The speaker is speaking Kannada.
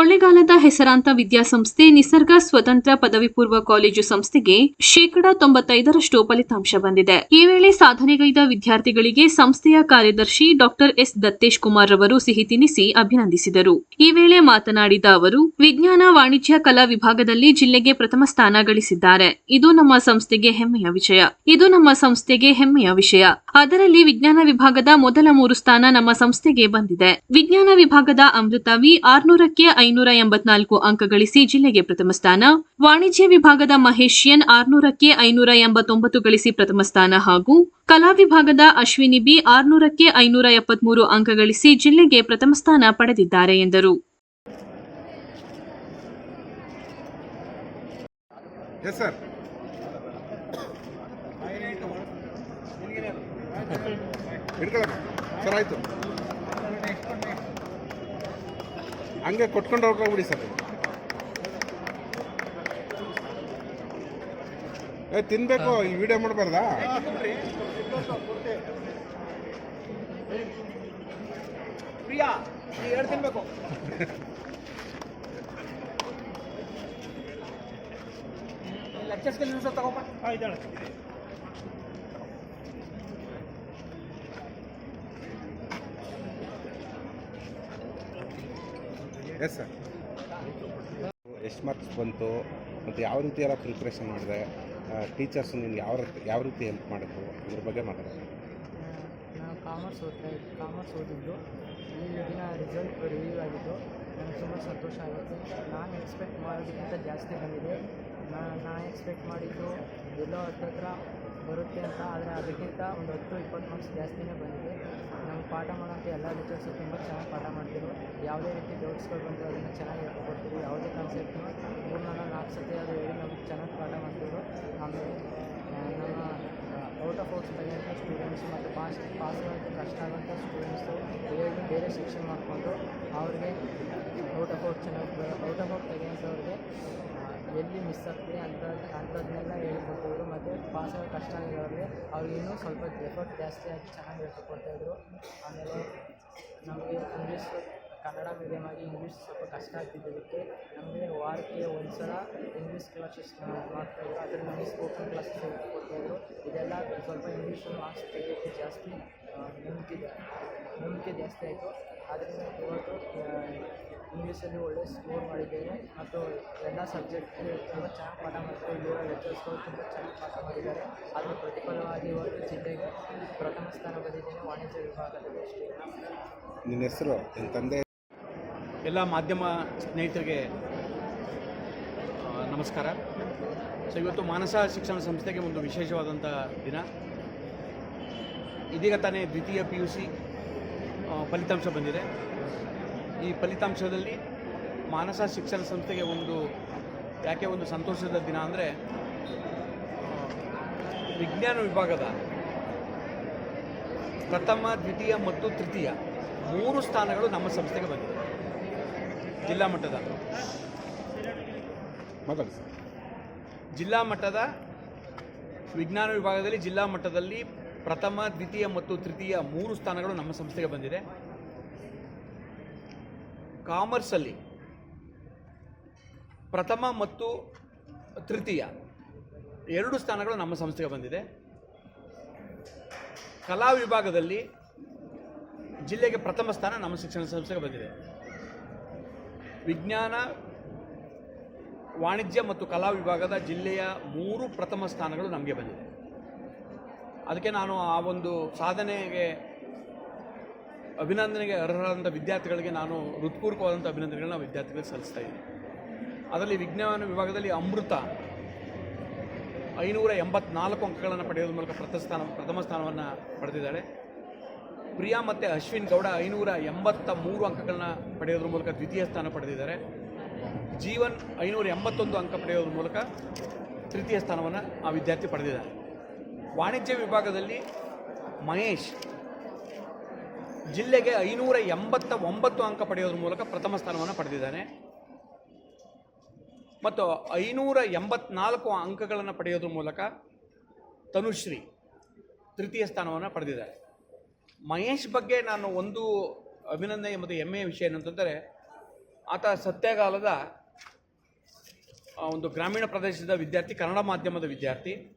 ಕೊಳ್ಳೆಗಾಲದ ಹೆಸರಾಂತ ವಿದ್ಯಾಸಂಸ್ಥೆ ನಿಸರ್ಗ ಸ್ವತಂತ್ರ ಪದವಿ ಪೂರ್ವ ಕಾಲೇಜು ಸಂಸ್ಥೆಗೆ ಶೇಕಡಾ ತೊಂಬತ್ತೈದರಷ್ಟು ಫಲಿತಾಂಶ ಬಂದಿದೆ. ಈ ವೇಳೆ ಸಾಧನೆಗೈದ ವಿದ್ಯಾರ್ಥಿಗಳಿಗೆ ಸಂಸ್ಥೆಯ ಕಾರ್ಯದರ್ಶಿ ಡಾಕ್ಟರ್ ಎಸ್. ದತ್ತೇಶ್ ಕುಮಾರ್ ರವರು ಸಿಹಿ ತಿನ್ನಿಸಿ ಅಭಿನಂದಿಸಿದರು. ಈ ವೇಳೆ ಮಾತನಾಡಿದ ಅವರು, ವಿಜ್ಞಾನ ವಾಣಿಜ್ಯ ಕಲಾ ವಿಭಾಗದಲ್ಲಿ ಜಿಲ್ಲೆಗೆ ಪ್ರಥಮ ಸ್ಥಾನ ಗಳಿಸಿದ್ದಾರೆ. ಇದು ನಮ್ಮ ಸಂಸ್ಥೆಗೆ ಹೆಮ್ಮೆಯ ವಿಷಯ. ಇದು ನಮ್ಮ ಸಂಸ್ಥೆಗೆ ಹೆಮ್ಮೆಯ ವಿಷಯ. ಅದರಲ್ಲಿ ವಿಜ್ಞಾನ ವಿಭಾಗದ ಮೊದಲ ಮೂರು ಸ್ಥಾನ ನಮ್ಮ ಸಂಸ್ಥೆಗೆ ಬಂದಿದೆ. ವಿಜ್ಞಾನ ವಿಭಾಗದ ಅಮೃತ ವಿ ಆರ್ನೂರಕ್ಕೆ ಐನೂರ ಎಂಬತ್ನಾಲ್ಕು ಅಂಕ ಗಳಿಸಿ ಜಿಲ್ಲೆಗೆ ಪ್ರಥಮ ಸ್ಥಾನ. ವಾಣಿಜ್ಯ ವಿಭಾಗದ ಮಹೇಶಿಯನ್ ಎನ್ ಆರ್ನೂರಕ್ಕೆ ಐನೂರ ಎಂಬತ್ತೊಂಬತ್ತು ಗಳಿಸಿ ಪ್ರಥಮ ಸ್ಥಾನ ಹಾಗೂ ಕಲಾ ವಿಭಾಗದ ಅಶ್ವಿನಿ ಬಿ ಆರ್ನೂರಕ್ಕೆ ಐನೂರ ಎಪ್ಪತ್ಮೂರು ಅಂಕ ಗಳಿಸಿ ಜಿಲ್ಲೆಗೆ ಪ್ರಥಮ ಸ್ಥಾನ ಪಡೆದಿದ್ದಾರೆ ಎಂದರು. ಸರ್ ಆಯಿತು. ಹಂಗೆ ಕೊಟ್ಕೊಂಡು ಹೊರಟೋಗ್ಬಿಡಿ ಸರ್. ಏ ತಿನ್ಬೇಕು ಈ ವಿಡಿಯೋ ಮಾಡಬಾರ್ದಾ? ಪ್ರಿಯಾ ಎರಡು ತಿನ್ಬೇಕು. ಲೆಕ್ಚರ್ಸ್ಗೆ ತಗೋಪ್ಪ. ತಗೋಪ ಇದ್ದಾಳೆ. ಎಸ್ ಸರ್ ಎಷ್ಟು ಮಾರ್ಕ್ಸ್ ಬಂತು ಮತ್ತು ಯಾವ ರೀತಿ ಎಲ್ಲ ಪ್ರಿಪ್ರೇಷನ್ ಮಾಡಿದೆ? ಟೀಚರ್ಸ್ ನಿಮ್ಗೆ ಯಾವ ರೀತಿ ಯಾವ ರೀತಿ ಹೆಲ್ಪ್ ಮಾಡಿದ್ರು? ಅದ್ರ ಬಗ್ಗೆ ಮಾತಾಡೋದು ನಾನು ಕಾಮರ್ಸ್ ಓದ್ತಾ ಇದ್ದೆ ಕಾಮರ್ಸ್ ಓದಿದ್ದು. ಈ ದಿನ ರಿಸಲ್ಟ್ ರಿವ್ಯೂ ಆಗಿದ್ದು. ನನಗೆ ತುಂಬ ಸಂತೋಷ ಆಗುತ್ತೆ. ನಾನು ಎಕ್ಸ್ಪೆಕ್ಟ್ ಮಾಡೋದಕ್ಕಿಂತ ಜಾಸ್ತಿ ಬಂದಿದೆ. ನಾನು ನಾನು ಎಕ್ಸ್ಪೆಕ್ಟ್ ಮಾಡಿದ್ದು ಎಲ್ಲೋ ಹತ್ರ ಅಂತ ಆದರೆ ಅದಕ್ಕಿಂತ ಒಂದು ಹತ್ತು, ಇಪ್ಪತ್ತು ಮಾರ್ಕ್ಸ್ ಜಾಸ್ತಿನೇ ಬಂದಿದೆ. ನಮ್ಗೆ ಪಾಠ ಮಾಡೋಂಥ ಎಲ್ಲ ಟೀಚರ್ಸು ತುಂಬ ಚೆನ್ನಾಗಿ ಪಾಠ ಮಾಡ್ತಿದ್ರು. ಯಾವುದೇ ರೀತಿ ಡೌಟ್ಸ್ಗಳು ಬಂದರೆ ಅದನ್ನು ಚೆನ್ನಾಗಿ ಹೇಳ್ಕೊಡ್ತಿದ್ರು ಯಾವುದೇ ಕಾನ್ಸೆಪ್ಟ್ನು ಮೂರು ನಾಲ್ಕು ಸತಿ ಅದು ಹೇಳಿ ನಮ್ಗೆ ಚೆನ್ನಾಗಿ ಪಾಠ ಮಾಡ್ತಿದ್ರು. ಆಮೇಲೆ ನಮ್ಮ ಔಟ್ ಆಫ್ ಔಟ್ಸ್ ಬಂದಂಥ ಸ್ಟೂಡೆಂಟ್ಸ್ ಮತ್ತು ಪಾಸ್ ಪಾಸ್ ಆಗೋಂಥ ಕಷ್ಟ ಆಗೋಂಥ ಸ್ಟೂಡೆಂಟ್ಸು ಬೇರೆ ಬೇರೆ ಸೆಕ್ಷನ್ ಮಾಡಿಕೊಂಡು ಅವ್ರಿಗೆ ಔಟ್ ಆಫ್ ಔಟ್ ಚೆನ್ನಾಗಿ ಔಟ್ ಆಫ್ ಔಟ್ ತೆಗೆಯೋಂಥವ್ರಿಗೆ ಎಲ್ಲಿ ಮಿಸ್ ಆಗ್ತದೆ ಅಂತ ಅಂಥದ್ದನ್ನೆಲ್ಲ ಹೇಳ್ಕೊಡ್ತಿದ್ರು. ಮತ್ತು ಆಗೋ ಕಷ್ಟ ಆಗಿರೋರಿಗೆ ಅವ್ರಿಗೆ ಇನ್ನೂ ಸ್ವಲ್ಪ ಎಫರ್ಟ್ ಜಾಸ್ತಿ ಆಗಿ ಚೆನ್ನಾಗಿ ಹೇಳ್ಕೊಡ್ತಾಯಿದ್ರು ಆಮೇಲೆ ನಮಗೆ ಇಂಗ್ಲೀಷ್ ಕನ್ನಡ ಮೀಡಿಯಮ್ ಆಗಿ ಇಂಗ್ಲೀಷ್ ಸ್ವಲ್ಪ ಕಷ್ಟ ಆಗ್ತಿದ್ದದಕ್ಕೆ ನಮಗೆ ವಾರಕ್ಕೆ ಒಂದು ಸಲ ಇಂಗ್ಲೀಷ್ ಕ್ಲಾಸಸ್ ಮಾಡ್ತಾಯಿದ್ರು ಅದರಲ್ಲಿ ನಮಗೆ ಸ್ಪೋಕನ್ ಕ್ಲಾಸ್ ಕೊಡ್ತಾಯಿದ್ರು ಇದೆಲ್ಲ ಸ್ವಲ್ಪ ಇಂಗ್ಲೀಷು ಮಾರ್ಕ್ಸ್ ತೆಗೆಯೋಕ್ಕೆ ಜಾಸ್ತಿ ನಂಬಿಕೆ ನಂಬಿಕೆ ಜಾಸ್ತಿ ಆಯಿತು. ಆದ್ದರಿಂದ ಇವತ್ತು ಇಂಗ್ಲೀಷಲ್ಲಿ ಒಳ್ಳೆ ಸ್ಕೋರ್ ಮಾಡಿದ್ದೇನೆ. ಮತ್ತು ಎಲ್ಲ ಸಬ್ಜೆಕ್ಟ್ ತುಂಬ ಚೆನ್ನಾಗಿ ಪಾಠ ಮಾಡ್ತಾರೆ ಇಲ್ಲಿರೋ ಲೆಕ್ಚರ್ಸ್ಗಳು ತುಂಬ ಚೆನ್ನಾಗಿ ಪಾಠ ಮಾಡಿದ್ದಾರೆ. ಅದರ ಪ್ರತಿಫಲವಾಗಿ ಇವತ್ತು ಜಿಲ್ಲೆಗೆ ಪ್ರಥಮ ಸ್ಥಾನ ಬಂದಿದ್ದೇನೆ. ವಾಣಿಜ್ಯ ವಿಭಾಗದಲ್ಲಿ ನಿನ್ನ ಹೆಸರು ನಿನ್ನ ತಂದೆ? ಎಲ್ಲ ಮಾಧ್ಯಮ ಸ್ನೇಹಿತರಿಗೆ ನಮಸ್ಕಾರ. ಸೊ ಇವತ್ತು ಮಾನಸ ಶಿಕ್ಷಣ ಸಂಸ್ಥೆಗೆ ಒಂದು ವಿಶೇಷವಾದಂಥ ದಿನ. ಇದೀಗ ತಾನೇ ದ್ವಿತೀಯ ಪಿ ಯು ಸಿ ಫಲಿತಾಂಶ ಬಂದಿದೆ. ಈ ಫಲಿತಾಂಶದಲ್ಲಿ ಮಾನಸ ಶಿಕ್ಷಣ ಸಂಸ್ಥೆಗೆ ಒಂದು ಯಾಕೆ ಒಂದು ಸಂತೋಷದ ದಿನ ಅಂದರೆ ವಿಜ್ಞಾನ ವಿಭಾಗದ ಪ್ರಥಮ ದ್ವಿತೀಯ ಮತ್ತು ತೃತೀಯ ಮೂರು ಸ್ಥಾನಗಳು ನಮ್ಮ ಸಂಸ್ಥೆಗೆ ಬಂದಿದೆ. ಜಿಲ್ಲಾ ಮಟ್ಟದ. ಜಿಲ್ಲಾ ಮಟ್ಟದ ವಿಜ್ಞಾನ ವಿಭಾಗದಲ್ಲಿ ಜಿಲ್ಲಾ ಮಟ್ಟದಲ್ಲಿ ಪ್ರಥಮ, ದ್ವಿತೀಯ ಮತ್ತು ತೃತೀಯ ಮೂರು ಸ್ಥಾನಗಳು ನಮ್ಮ ಸಂಸ್ಥೆಗೆ ಬಂದಿದೆ. ಕಾಮರ್ಸಲ್ಲಿ ಪ್ರಥಮ ಮತ್ತು ತೃತೀಯ ಎರಡು ಸ್ಥಾನಗಳು ನಮ್ಮ ಸಂಸ್ಥೆಗೆ ಬಂದಿದೆ. ಕಲಾ ವಿಭಾಗದಲ್ಲಿ ಜಿಲ್ಲೆಗೆ ಪ್ರಥಮ ಸ್ಥಾನ ನಮ್ಮ ಶಿಕ್ಷಣ ಸಂಸ್ಥೆಗೆ ಬಂದಿದೆ. ವಿಜ್ಞಾನ, ವಾಣಿಜ್ಯ ಮತ್ತು ಕಲಾ ವಿಭಾಗದ ಜಿಲ್ಲೆಯ ಮೂರು ಪ್ರಥಮ ಸ್ಥಾನಗಳು ನಮಗೆ ಬಂದಿದೆ. ಅದಕ್ಕೆ ನಾನು ಆ ಒಂದು ಸಾಧನೆಗೆ, ಅಭಿನಂದನೆಗೆ ಅರ್ಹರಾದಂಥ ವಿದ್ಯಾರ್ಥಿಗಳಿಗೆ ನಾನು ಹೃತ್ಪೂರ್ವಕವಾದಂಥ ಅಭಿನಂದನೆಗಳನ್ನ ವಿದ್ಯಾರ್ಥಿಗಳಿಗೆ ಸಲ್ಲಿಸ್ತಾ ಇದ್ದೀನಿ. ಅದರಲ್ಲಿ ವಿಜ್ಞಾನ ವಿಭಾಗದಲ್ಲಿ ಅಮೃತ ಐನೂರ ಎಂಬತ್ನಾಲ್ಕು ಅಂಕಗಳನ್ನು ಪಡೆಯೋದ್ರ ಮೂಲಕ ಪ್ರಥಮ ಪ್ರಥಮ ಸ್ಥಾನವನ್ನು ಪಡೆದಿದ್ದಾಳೆ. ಪ್ರಿಯಾ ಮತ್ತು ಅಶ್ವಿನ್ ಗೌಡ ಐನೂರ ಎಂಬತ್ತ ಮೂರು ಅಂಕಗಳನ್ನ ಪಡೆಯೋದ್ರ ಮೂಲಕ ದ್ವಿತೀಯ ಸ್ಥಾನ ಪಡೆದಿದ್ದಾರೆ. ಜೀವನ್ ಐನೂರ ಎಂಬತ್ತೊಂದು ಅಂಕ ಪಡೆಯೋದ್ರ ಮೂಲಕ ತೃತೀಯ ಸ್ಥಾನವನ್ನು ಆ ವಿದ್ಯಾರ್ಥಿ ಪಡೆದಿದ್ದಾರೆ ವಾಣಿಜ್ಯ ವಿಭಾಗದಲ್ಲಿ ಮಹೇಶ್ ಜಿಲ್ಲೆಗೆ ಐನೂರ ಎಂಬತ್ತ ಒಂಬತ್ತು ಅಂಕ ಪಡೆಯೋದ್ರ ಮೂಲಕ ಪ್ರಥಮ ಸ್ಥಾನವನ್ನು ಪಡೆದಿದ್ದಾನೆ. ಮತ್ತು ಐನೂರ ಎಂಬತ್ನಾಲ್ಕು ಅಂಕಗಳನ್ನು ಪಡೆಯೋದ್ರ ಮೂಲಕ ತನುಶ್ರೀ ತೃತೀಯ ಸ್ಥಾನವನ್ನು ಪಡೆದಿದ್ದಾರೆ. ಮಹೇಶ್ ಬಗ್ಗೆ ನಾನು ಒಂದು ಅಭಿನಂದನೆ ಮತ್ತು ಹೆಮ್ಮೆಯ ವಿಷಯ ಏನಂತಂದರೆ, ಆತ ಸತ್ಯಗಾಲದ ಒಂದು ಗ್ರಾಮೀಣ ಪ್ರದೇಶದ ವಿದ್ಯಾರ್ಥಿ, ಕನ್ನಡ ಮಾಧ್ಯಮದ ವಿದ್ಯಾರ್ಥಿ.